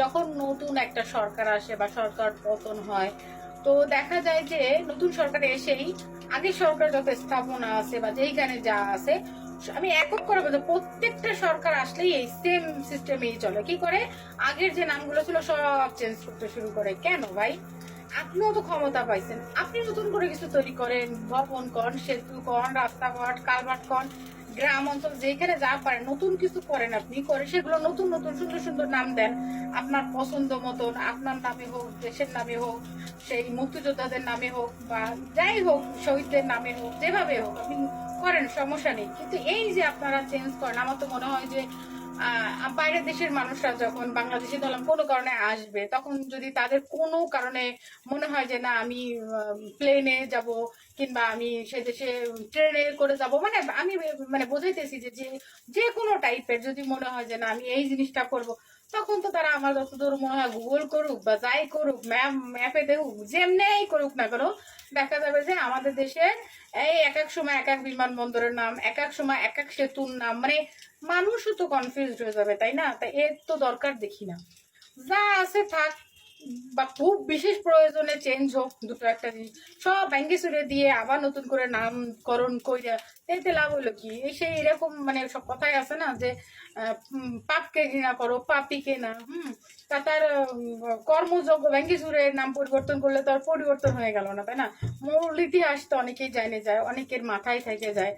যখন নতুন একটা সরকার আসে বা সরকার পতন হয়, তো দেখা যায় যে নতুন সরকার এসেই আগের সরকার যত স্থাপনা আছে বা যেইখানে যা আছে, আমি একক করে বলতে প্রত্যেকটা সরকার আসলেই এই সেম সিস্টেমেই চলে। কি করে? আগের যে নামগুলো ছিল সব চেঞ্জ করতে শুরু করে। কেন ভাই? আপনিও তো ক্ষমতা পাইছেন। আপনি নতুন করে কিছু তৈরি করেন, ভবন কন, সেতু কন, রাস্তাঘাট, কালভার্ট কন গ্রাম অঞ্চল, যেখানে যা পারেন নতুন কিছু করেন আপনি, করে সেগুলো নতুন নতুন, সুন্দর সুন্দর নাম দেন। আপনার পছন্দ মতন, আপনার নামে হোক, দেশের নামে হোক, সেই মুক্তিযোদ্ধাদের নামে হোক, বা যাই হোক, শহীদদের নামে হোক, যেভাবে হোক, আপনি করেন, সমস্যা নেই। কিন্তু এই যে আপনারা চেঞ্জ করেন, আমার তো মনে হয় যে বাইরের দেশের মানুষরা যখন বাংলাদেশে ধরলাম কোনো কারণে আসবে, তখন যদি তাদের কোনো কারণে মনে হয় যে, না, আমি প্লেনে যাব কিংবা আমি সে দেশে ট্রেনে করে যাব মানে আমি মানে বোঝাইতেছি যে যে কোনো টাইপের যদি মনে হয় যে না, আমি এই জিনিসটা করব, তখন তো তারা আমার যতদূর মনে হয় গুগল করুক বা যাই করুক ম্যাপ ম্যাপে দেখুক, যেমনেই করুক না কেন, দেখা যাবে যে আমাদের দেশে এই এক এক সময় এক এক বিমানবন্দরের নাম, এক এক সময় এক এক সেতুর নাম মানে মানুষও তো কনফিউজ হয়ে যাবে, তাই না? তাই এর তো দরকার দেখি না। যা আছে থাক বা খুব বিশেষ প্রয়োজনে চেঞ্জ হোক দুটো একটা জিনিস। সব ব্যাঙ্গে সুরে দিয়ে আবার নতুন করে নামকরণ কইরা এতে লাভ হলো কি? এই সেই এরকম মানে সব কথাই আছে না যে পাপকে ঘৃণা করো, পাপিকে না, হুম? তা তার কর্মযোগ্য ব্যাঙ্গে সুরে নাম পরিবর্তন করলে তো আর পরিবর্তন হয়ে গেল না, তাই না? মূল ইতিহাস তো অনেকেই জানে যায়, অনেকের মাথায় থেকে যায়।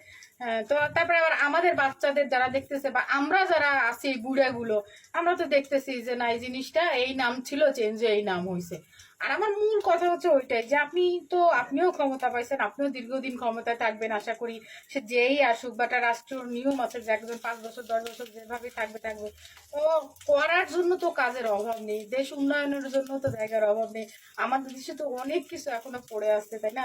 তো তারপরে আবার আমাদের বাচ্চাদের যারা দেখতেছে বা আমরা যারা আছি বুড়াগুলো, আমরা তো দেখতেছি যে না, এই জিনিসটা এই নাম ছিল চেঞ্জ এই নাম হয়েছে আর আমার মূল কথা হচ্ছে ওইটাই যে আপনি তো, আপনিও ক্ষমতা পাইছেন, আপনিও দীর্ঘদিন ক্ষমতায় থাকবেন, আশা করি সে যেই আসুক বা একটা রাষ্ট্রীয় নিয়ম আছে যে একজন পাঁচ বছর, দশ বছর যেভাবে থাকবে থাকবে। তো করার জন্য তো কাজের অভাব নেই, দেশ উন্নয়নের জন্য তো জায়গার অভাব নেই। আমাদের দেশে তো অনেক কিছু এখনও পড়ে আসছে তাই না?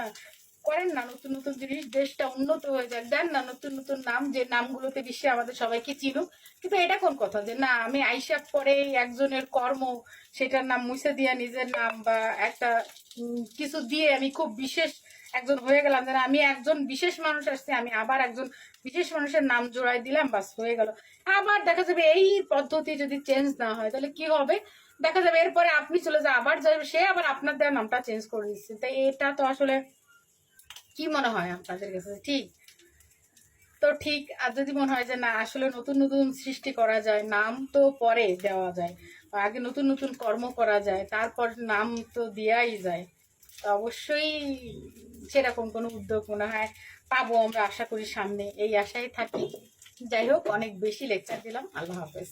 করেন না নতুন নতুন জিনিস দেশটা উন্নত হয়ে যাক। দেন না নতুন নতুন নাম যে নামগুলোতে বিশ্বে আমাদের সবাইকে চিনুক। কিন্তু এটা কোন কথা? যে না আমি আইসা পরে একজনের কর্ম সেটার নাম মুছে দিয়া নিজের নাম বা একটা কিছু দিয়ে আমি খুব বিশেষ একজন হয়ে গেলাম। যে না, আমি একজন বিশেষ মানুষ আসছি আমি আবার একজন বিশেষ মানুষের নাম জোড়াই দিলাম বাস হয়ে গেল। আবার দেখা যাবে এই পদ্ধতি যদি চেঞ্জ না হয় তাহলে কি হবে? দেখা যাবে এরপরে আপনি চলে যাবে আবার যাবে সে আবার আপনার দেওয়া নামটা চেঞ্জ করে দিচ্ছে। তাই এটা তো আসলে কি মনে হয় আপনাদের কাছে? ঠিক? তো ঠিক, আর যদি মনে হয় যে না, আসলে নতুন নতুন সৃষ্টি করা যায়, নাম তো পরে দেওয়া যায় আগে নতুন নতুন কর্ম করা যায়, তারপর নাম তো দেওয়াই যায়, তো অবশ্যই সেরকম কোনো উদ্যোগ মনে হয় পাবো আমরা আশা করি সামনে, এই আশায় থাকি। যাই হোক, অনেক বেশি লেকচার দিলাম। আল্লাহ হাফেজ।